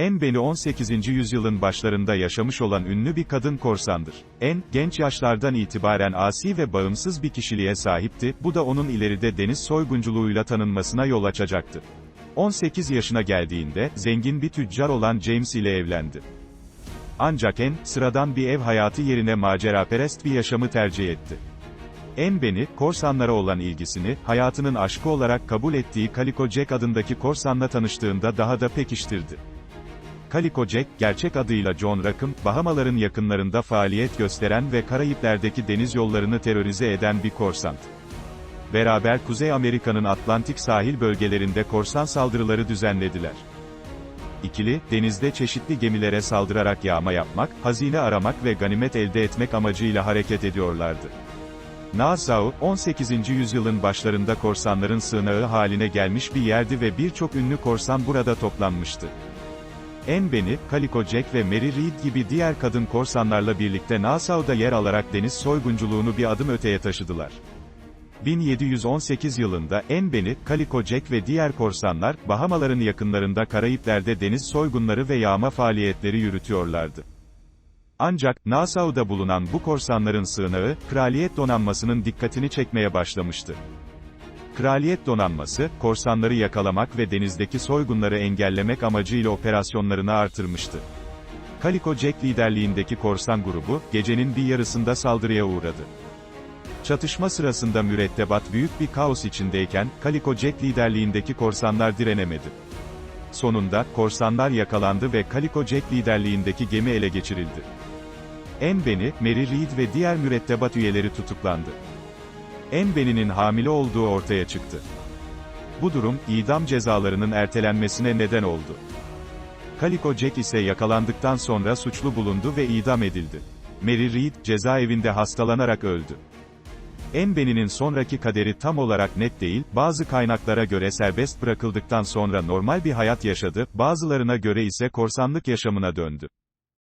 Enbeni 18. yüzyılın başlarında yaşamış olan ünlü bir kadın korsandır. En, genç yaşlardan itibaren asi ve bağımsız bir kişiliğe sahipti, bu da onun ileride deniz soygunculuğuyla tanınmasına yol açacaktı. 18 yaşına geldiğinde, zengin bir tüccar olan James ile evlendi. Ancak En, sıradan bir ev hayatı yerine maceraperest bir yaşamı tercih etti. Enbeni, korsanlara olan ilgisini, hayatının aşkı olarak kabul ettiği Calico Jack adındaki korsanla tanıştığında daha da pekiştirdi. Calico Jack, gerçek adıyla John Rackham, Bahamaların yakınlarında faaliyet gösteren ve Karayipler'deki deniz yollarını terörize eden bir korsant. Beraber Kuzey Amerika'nın Atlantik sahil bölgelerinde korsan saldırıları düzenlediler. İkili, denizde çeşitli gemilere saldırarak yağma yapmak, hazine aramak ve ganimet elde etmek amacıyla hareket ediyorlardı. Nassau, 18. yüzyılın başlarında korsanların sığınağı haline gelmiş bir yerdi ve birçok ünlü korsan burada toplanmıştı. Enbeni, Calico Jack ve Mary Read gibi diğer kadın korsanlarla birlikte Nassau'da yer alarak deniz soygunculuğunu bir adım öteye taşıdılar. 1718 yılında, Enbeni, Calico Jack ve diğer korsanlar, Bahamaların yakınlarında Karayipler'de deniz soygunları ve yağma faaliyetleri yürütüyorlardı. Ancak, Nassau'da bulunan bu korsanların sığınağı, kraliyet donanmasının dikkatini çekmeye başlamıştı. Kraliyet donanması, korsanları yakalamak ve denizdeki soygunları engellemek amacıyla operasyonlarını artırmıştı. Calico Jack liderliğindeki korsan grubu, gecenin bir yarısında saldırıya uğradı. Çatışma sırasında mürettebat büyük bir kaos içindeyken, Calico Jack liderliğindeki korsanlar direnemedi. Sonunda, korsanlar yakalandı ve Calico Jack liderliğindeki gemi ele geçirildi. Enbeni, Mary Read ve diğer mürettebat üyeleri tutuklandı. Enbeni'nin hamile olduğu ortaya çıktı. Bu durum, idam cezalarının ertelenmesine neden oldu. Calico Jack ise yakalandıktan sonra suçlu bulundu ve idam edildi. Mary Read, cezaevinde hastalanarak öldü. Enbeni'nin sonraki kaderi tam olarak net değil, bazı kaynaklara göre serbest bırakıldıktan sonra normal bir hayat yaşadı, bazılarına göre ise korsanlık yaşamına döndü.